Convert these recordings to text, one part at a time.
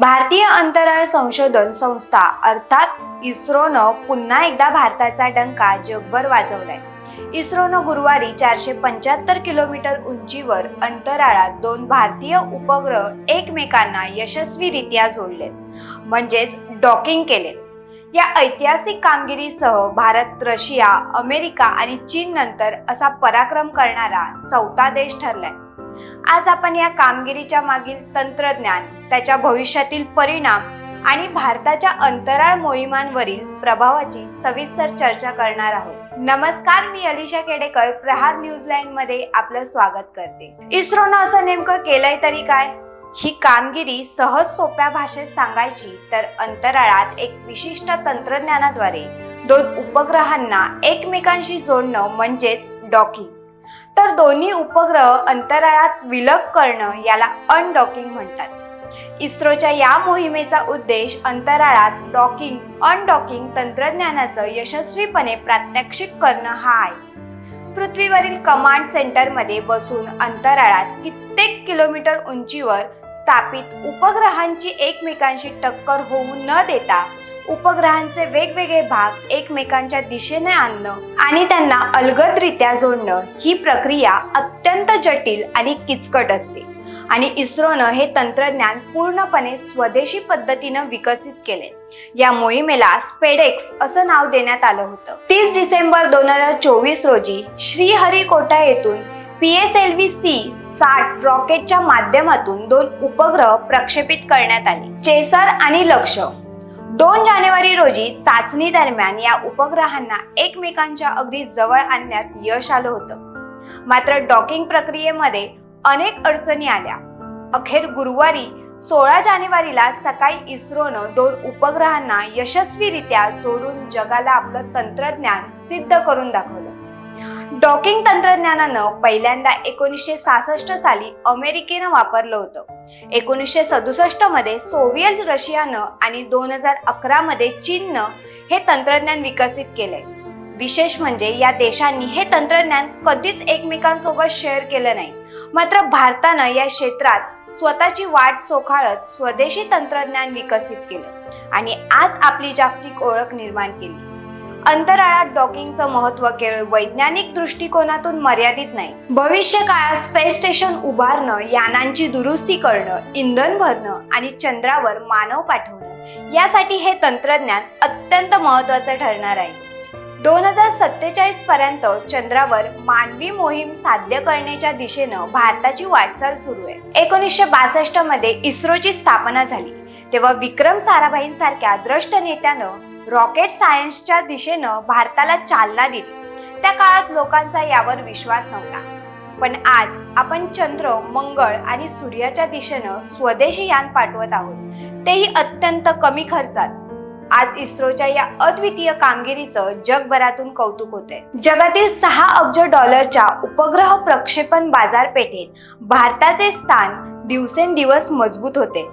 भारतीय अंतराळ संशोधन संस्था अर्थात इस्रोनं पुन्हा एकदा भारताचा डंका जगभर वाजवलाय. इस्रोनं गुरुवारी चारशे पंच्याहत्तर किलोमीटर उंचीवर अंतराळात दोन भारतीय उपग्रह एकमेकांना यशस्वीरित्या जोडलेत म्हणजेच डॉकिंग केलेत. या ऐतिहासिक कामगिरीसह भारत रशिया अमेरिका आणि चीन नंतर असा पराक्रम करणारा चौथा देश ठरलाय. आज आपण या कामगिरीच्या मागील तंत्रज्ञान त्याच्या भविष्यातील परिणाम आणि भारताच्या अंतराळ मोहिमांवरील प्रभावाची सविस्तर चर्चा करणार आहोत. नमस्कार मी अलिशा केडेकर प्रहार न्यूज लाईन मध्ये आपलं स्वागत करते. इस्रोनं असं नेमकं केलंय तरी काय? ही कामगिरी सहज सोप्या भाषेत सांगायची तर अंतराळात एक विशिष्ट तंत्रज्ञानाद्वारे दोन उपग्रहांना एकमेकांशी जोडणं म्हणजेच डॉकिंग. तर दोन्ही उपग्रह अंतराळात विलग करणं याला अनडॉकिंग म्हणतात. इस्रोच्या या मोहिमेचा उद्देश अंतराळात डॉकिंग अनडॉकिंग तंत्रज्ञानाचं यशस्वीपणे प्रात्यक्षिक करणं हा आहे. पृथ्वीवरील कमांड सेंटरमध्ये बसून अंतराळात कित्येक किलोमीटर उंचीवर स्थापित उपग्रहांची एकमेकांशी टक्कर होऊ न देता उपग्रहांचे वेगवेगळे भाग एकमेकांच्या दिशेने आणणं आणि त्यांना अलगदरित्या जोडणं ही प्रक्रिया अत्यंत जटिल आणि किचकट असते. आणि इस्रोनं हे तंत्रज्ञान पूर्णपणे स्वदेशी पद्धतीनं विकसित केले या मोहिमेला स्पेडेक्स असं नाव देण्यात आलं होतं. तीस डिसेंबर दोन हजार चोवीस रोजी श्रीहरिकोटा येथून P S L V C साठ रॉकेटच्या माध्यमातून दोन उपग्रह प्रक्षेपित करण्यात आले. चेसर आणि लक्ष दोन जानेवारी रोजी चाचणी दरम्यान या उपग्रहांना एकमेकांच्या अगदी जवळ आणण्यात यश आलं होतं. मात्र डॉकिंग प्रक्रियेमध्ये अनेक अडचणी आल्या. अखेर गुरुवारी सोळा जानेवारीला सकाळी इस्रोनं दोन उपग्रहांना यशस्वीरित्या जोडून जगाला आपलं तंत्रज्ञान सिद्ध करून दाखवलं. डॉकिंग तंत्रज्ञानानं पहिल्यांदा एकोणीसशे सहासष्ट साली अमेरिकेनं वापरलं होतं. एकोणीसशे सदुसष्टमध्ये सोव्हिएत रशियानं आणि दोन हजार अकरा मध्ये चीननं हे तंत्रज्ञान विकसित केलंय. विशेष म्हणजे या देशांनी हे तंत्रज्ञान कधीच एकमेकांसोबत शेअर केलं नाही. मात्र भारतानं या क्षेत्रात स्वतःची वाट चोखाळत स्वदेशी तंत्रज्ञान विकसित केलं आणि आज आपली जागतिक ओळख निर्माण केली. अंतराळात डॉकिंगचं महत्त्व केवळ वैज्ञानिक दृष्टिकोनातून मर्यादित नाही. भविष्य काळात स्पेस स्टेशन उभारणं यानांची दुरुस्ती करणं इंधन भरणं आणि चंद्रावर मानव पाठवणं यासाठी हे तंत्रज्ञान अत्यंत महत्वाचं ठरणार आहे. दोन हजार सत्तेचाळीस पर्यंत चंद्रावर मानवी मोहीम साध्य करण्याच्या दिशेनं भारताची वाटचाल सुरू आहे. एकोणीसशे बासष्टमध्ये इस्रोची स्थापना झाली तेव्हा विक्रम साराभाईंसारख्या द्रष्ट नेत्यानं रॉकेट सायन्सच्या दिशेनं भारताला चालना दिली. त्या काळात लोकांचा यावर विश्वास नव्हता. पण आज आपण चंद्र मंगळ आणि सूर्याच्या दिशेनं स्वदेशी यान पाठवत आहोत. तेही अत्यंत कमी खर्चात. आज इस्रोच्या या अद्वितीय कामगिरीचं जगभरातून कौतुक होते जगातील सहा अब्ज डॉलरच्या उपग्रह प्रक्षेपण बाजारपेठेत भारताचे स्थान दिवसेंदिवस मजबूत होते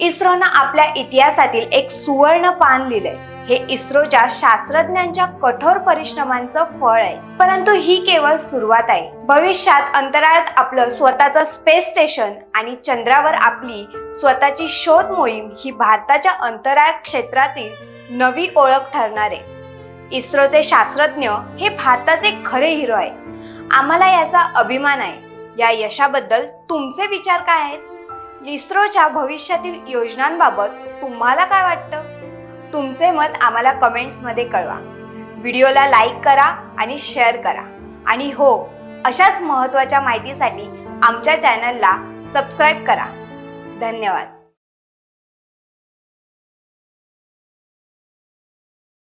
इस्रोनं आपल्या इतिहासातील एक सुवर्ण पान लिहिलंय. हे इस्रोच्या शास्त्रज्ञांच्या कठोर परिश्रमांचं फळ आहे परंतु ही केवळ सुरुवात आहे. भविष्यात अंतराळात आपलं स्वतःचं स्पेस स्टेशन आणि चंद्रावर आपली स्वतःची शोध मोहीम ही भारताच्या अंतराळ क्षेत्रातील नवी ओळख ठरणार आहे. इस्रोचे शास्त्रज्ञ हे भारताचे खरे हिरो आहे आम्हाला याचा अभिमान आहे. या यशाबद्दल तुमचे विचार काय आहेत? इस्रोच्या भविष्यातील योजनांबाबत तुम्हाला काय वाटतं? तुमचे मत आम्हाला कमेंट्समध्ये कळवा. व्हिडिओला लाईक करा आणि शेअर करा. आणि हो अशाच महत्त्वाच्या माहितीसाठी आमच्या चॅनलला सबस्क्राईब करा. धन्यवाद.